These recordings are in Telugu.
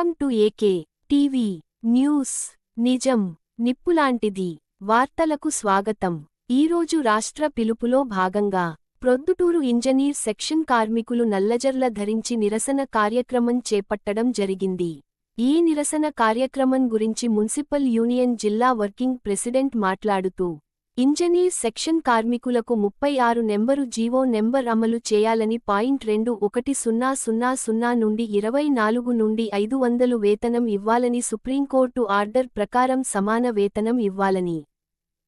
Welcome to AK TV news. నిజం నిప్పులాంటిది. వార్తలకు స్వాగతం. ఈరోజు రాష్ట్ర పిలుపులో భాగంగా ప్రొద్దుటూరు ఇంజనీర్ సెక్షన్ కార్మికులు నల్లజర్ల ధరించి నిరసన కార్యక్రమం చేపట్టడం జరిగింది. ఈ నిరసన కార్యక్రమం గురించి మున్సిపల్ యూనియన్ జిల్లా వర్కింగ్ ప్రెసిడెంట్ మాట్లాడుతూ ఇంజనీర్ సెక్షన్ కార్మికులకు ముప్పై ఆరు నెంబరు జీవో నెంబర్ అమలు చేయాలని పాయింట్ రెండు ఒకటి సున్నా సున్నా సున్నా నుండి ఇరవై నాలుగు నుండి ఐదు వందలు వేతనం ఇవ్వాలని సుప్రీంకోర్టు ఆర్డర్ ప్రకారం సమాన వేతనం ఇవ్వాలని.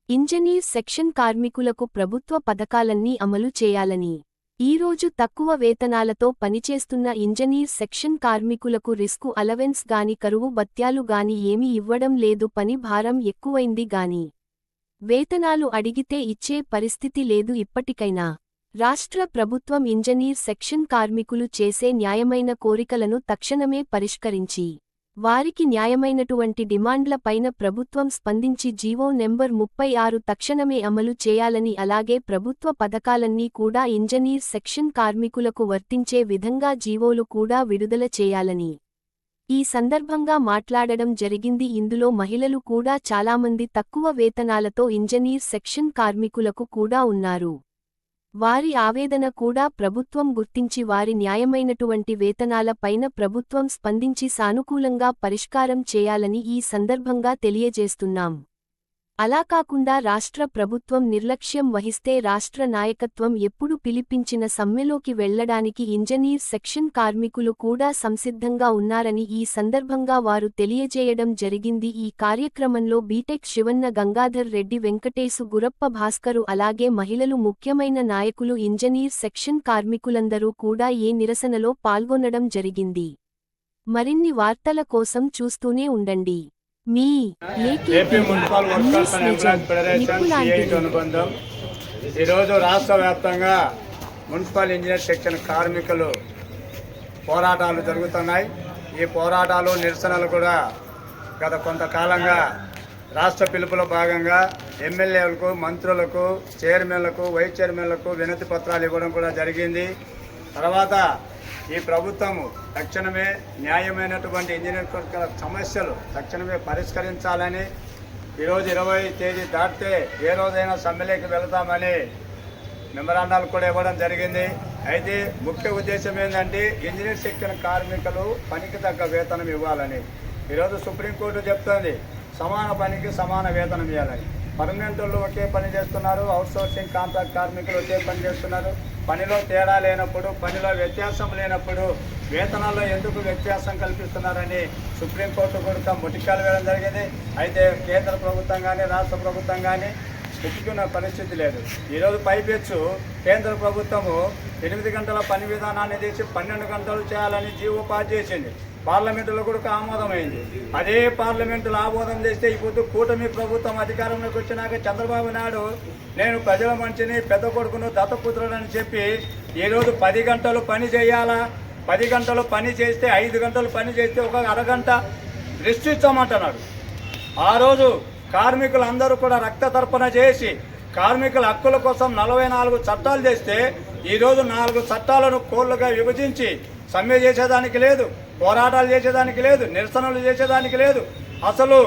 ఇంజనీర్ సెక్షన్ కార్మికులకు ప్రభుత్వ పథకాలన్నీ అమలు చేయాలని. ఈరోజు తక్కువ వేతనాలతో పనిచేస్తున్న ఇంజనీర్ సెక్షన్ కార్మికులకు రిస్కు అలవెన్స్ గాని కరువు బత్యాలు గాని ఏమీ ఇవ్వడం లేదు పని భారం ఎక్కువైంది గాని. వేతనాలు అడిగితే ఇచ్చే పరిస్థితి లేదు ఇప్పటికైనా. రాష్ట్ర ప్రభుత్వం ఇంజనీర్ సెక్షన్ కార్మికులు చేసే న్యాయమైన కోరికలను తక్షణమే పరిష్కరించి వారికి న్యాయమైనటువంటి డిమాండ్ల పైన ప్రభుత్వం స్పందించి జీవో నెంబర్ ముప్పై ఆరు తక్షణమే అమలు చేయాలని అలాగే ప్రభుత్వ పథకాలన్నీ కూడా ఇంజనీర్ సెక్షన్ కార్మికులకు వర్తించే విధంగా జీవోలు కూడా విడుదల చేయాలని ఈ సందర్భంగా మాట్లాడడం జరిగింది. ఇందులో మహిళలు కూడా చాలామంది తక్కువ వేతనాలతో ఇంజనీర్ సెక్షన్ కార్మికులకు కూడా ఉన్నారు. వారి ఆవేదన కూడా ప్రభుత్వం గుర్తించి వారి న్యాయమైనటువంటి వేతనాల పైన ప్రభుత్వం స్పందించి సానుకూలంగా పరిష్కారం చేయాలని ఈ సందర్భంగా తెలియజేస్తున్నాం. అలా కాకుండా రాష్ట్ర ప్రభుత్వం నిర్లక్ష్యం వహిస్తే రాష్ట్ర నాయకత్వం ఎప్పుడు పిలిపించిన సమ్మెలోకి వెళ్ళడానికి ఇంజనీర్ సెక్షన్ కార్మికులు కూడా సంసిద్ధంగా ఉన్నారని ఈ సందర్భంగా వారు తెలియజేయడం జరిగింది. ఈ కార్యక్రమంలో బీటెక్ శివన్న గంగాధర్ రెడ్డి వెంకటేశు గురప్ప భాస్కరు అలాగే మహిళలు ముఖ్యమైన నాయకులు ఇంజనీర్ సెక్షన్ కార్మికులందరూ కూడా ఏ నిరసనలో పాల్గొనడం జరిగింది. మరిన్ని వార్తల కోసం చూస్తూనే ఉండండి. మీ AP municipal workers and employees federation CIT అనుబంధం. ఈరోజు రాష్ట్ర వ్యాప్తంగా మున్సిపల్ ఇంజనీర్ సెక్షన్ కార్మికులు పోరాటాలు జరుగుతున్నాయి. ఈ పోరాటాలు నిరసనలు కూడా గత కొంతకాలంగా రాష్ట్ర పిలుపులో భాగంగా ఎమ్మెల్యేలకు మంత్రులకు చైర్మన్లకు వైస్ చైర్మన్లకు వినతి పత్రాలు ఇవ్వడం కూడా జరిగింది. తర్వాత ఈ ప్రభుత్వము తక్షణమే న్యాయమైనటువంటి ఇంజనీర్ వర్కర్ల సమస్యలు తక్షణమే పరిష్కరించాలని ఈరోజు ఇరవై తేదీ దాటితే ఏ రోజైనా సమ్మెలోకి వెళతామని మెమరాండాలు కూడా ఇవ్వడం జరిగింది. అయితే ముఖ్య ఉద్దేశం ఏంటంటే ఇంజనీర్ శిక్షణ కార్మికులు పనికి తగ్గ వేతనం ఇవ్వాలని. ఈరోజు సుప్రీంకోర్టు చెప్తోంది సమాన పనికి సమాన వేతనం ఇవ్వాలని. పర్మనెంట్ వాళ్ళు ఒకే పని చేస్తున్నారు అవుట్సోర్సింగ్ కాంట్రాక్ట్ కార్మికులు ఒకే పని చేస్తున్నారు. పనిలో తేడా లేనప్పుడు పనిలో వ్యత్యాసం లేనప్పుడు వేతనాల్లో ఎందుకు వ్యత్యాసం కల్పిస్తున్నారని సుప్రీంకోర్టు కూడా ముటికాలు వేయడం జరిగింది. అయితే కేంద్ర ప్రభుత్వం కానీ రాష్ట్ర ప్రభుత్వం కానీ పెట్టుకున్న పరిస్థితి లేదు. ఈరోజు పైపెచ్చు కేంద్ర ప్రభుత్వము ఎనిమిది గంటల పని విధానాన్ని తీసి పన్నెండు గంటలు చేయాలని జీవోపాధి చేసింది. పార్లమెంటులో కూడా ఆమోదమైంది అదే పార్లమెంటులో ఆమోదం చేస్తే ఇప్పుడు కూటమి ప్రభుత్వం అధికారంలోకి వచ్చినాక చంద్రబాబు నాయుడు నేను ప్రజల మంచిని పెద్ద కొడుకును దత్తపుత్రుడని చెప్పి ఈరోజు పది గంటలు పని చేయాలా? పది గంటలు పని చేస్తే ఐదు గంటలు పని చేస్తే ఒక అరగంట రెస్ట్ ఇచ్చామంటున్నాడు ఆ రోజు కార్మికులందరూ కూడా రక్త తర్పణ చేసి కార్మికుల హక్కుల కోసం నలభై నాలుగు చట్టాలు చేస్తే ఈరోజు నాలుగు చట్టాలను కోళ్ళుగా విభజించి సమ్మె చేసేదానికి లేదు. పోరాటాలు చేసేదానికి లేదు నిరసనలు చేసేదానికి లేదు. అసలు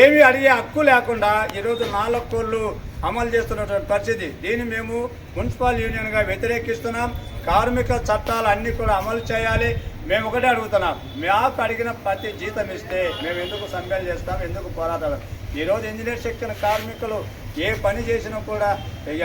ఏమి అడిగే హక్కు లేకుండా ఈరోజు నాలుగు కోళ్ళు అమలు చేస్తున్నటువంటి పరిస్థితి. దీన్ని మేము మున్సిపల్ యూనియన్గా వ్యతిరేకిస్తున్నాం. కార్మిక చట్టాలు అన్నీ కూడా అమలు చేయాలి. మేము ఒకటే అడుగుతున్నాం. మాకు అడిగిన ప్రతి జీతం ఇస్తే మేము ఎందుకు సమ్మెలు చేస్తాం ఎందుకు పోరాటాలు? ఈరోజు ఇంజనీర్ శిక్షణ కార్మికులు ఏ పని చేసినా కూడా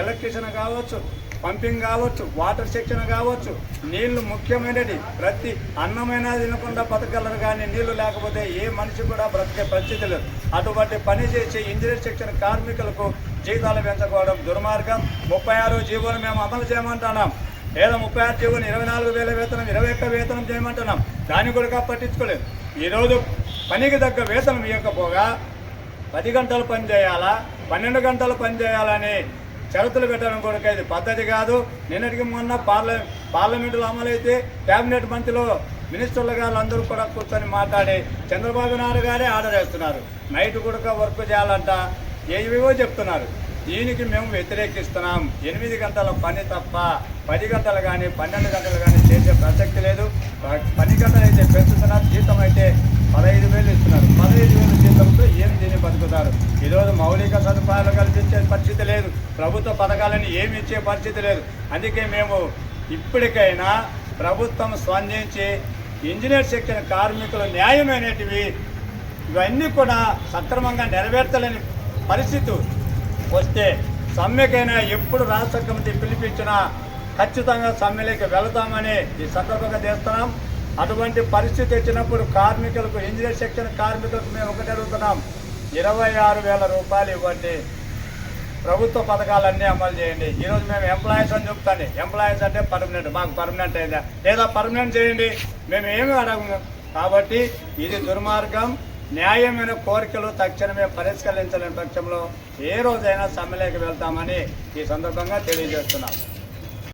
ఎలక్ట్రీషియన్ కావచ్చు పంపింగ్ కావచ్చు వాటర్ సెక్షన్ కావచ్చు నీళ్ళు ముఖ్యమైనది. ప్రతి అన్నమైనా తినకుండా బతకగలరు కానీ నీళ్ళు లేకపోతే ఏ మనిషి కూడా బ్రతికే పరిస్థితి లేదు. అటువంటి పని చేసే ఇంజనీర్ సెక్షన్ కార్మికులకు జీతాలు పెంచుకోవడం దుర్మార్గం. ముప్పై ఆరు జీవోలు మేము అమలు చేయమంటున్నాం. లేదా ముప్పై ఆరు జీవోలు ఇరవై నాలుగు వేల వేతనం ఇరవై ఒక్క వేతనం చేయమంటున్నాం. దాన్ని కూడా పట్టించుకోలేదు. ఈరోజు పనికి తగ్గ వేతనం ఇవ్వకపోగా పది గంటలు పని చేయాలా? పన్నెండు గంటలు పని చేయాలని షరతులు పెట్టడం కొరకు ఇది పద్ధతి కాదు. నిన్నటికి మొన్న పార్ల పార్లమెంటులో అమలైతే క్యాబినెట్ మంత్రిలో మినిస్టర్లు గారు అందరూ కూడా కూర్చొని మాట్లాడి చంద్రబాబు నాయుడు గారే ఆర్డర్ వేస్తున్నారు. నైట్ కూడా వర్క్ చేయాలంట. ఏవేవో చెప్తున్నారు. దీనికి మేము వ్యతిరేకిస్తున్నాం. ఎనిమిది గంటల పని తప్ప పది గంటలు కానీ పన్నెండు గంటలు కానీ చేసే ప్రసక్తి లేదు. పని గంటలు అయితే పెంచుతున్నారు జీతం అయితే పదహైదు వేలు ఇస్తున్నారు. పదహైదు వేలు జీతంతో ఏం దీన్ని బతుకుతారు? ఈరోజు మౌలిక సదుపాయాలు కల్పించే పరిస్థితి లేదు. ప్రభుత్వ పథకాలను ఏమి ఇచ్చే పరిస్థితి లేదు. అందుకే మేము ఇప్పటికైనా ప్రభుత్వం స్పందించి ఇంజనీర్ శిక్షణ కార్మికుల న్యాయమైనటివి ఇవన్నీ కూడా సక్రమంగా నెరవేర్చలేని పరిస్థితి. వస్తే సమ్మెకైనా ఎప్పుడు రాష్ట్ర కమిటీ పిలిపించినా ఖచ్చితంగా సమ్మెలోకి వెళతామని ఈ సందర్భంగా చేస్తున్నాం. అటువంటి పరిస్థితి వచ్చినప్పుడు కార్మికులకు ఇంజనీర్ శిక్షణ కార్మికులకు మేము ఒకటి అడుగుతున్నాం. ఇరవై ఆరు వేల రూపాయలు ఇవ్వండి. ప్రభుత్వ పథకాలన్నీ అమలు చేయండి. ఈరోజు మేము ఎంప్లాయీస్ అని చెప్తాను ఎంప్లాయీస్ అంటే పర్మనెంట్ మాకు పర్మనెంట్ అయిందా? లేదా పర్మనెంట్ చేయండి. మేము ఏమి అడగము. కాబట్టి ఇది దుర్మార్గం. న్యాయమైన కోరికలు తక్షణమే పరిష్కరించలేని పక్షంలో ఏ రోజైనా సమ్మెలోకి వెళ్తామని ఈ సందర్భంగా తెలియజేస్తున్నాం.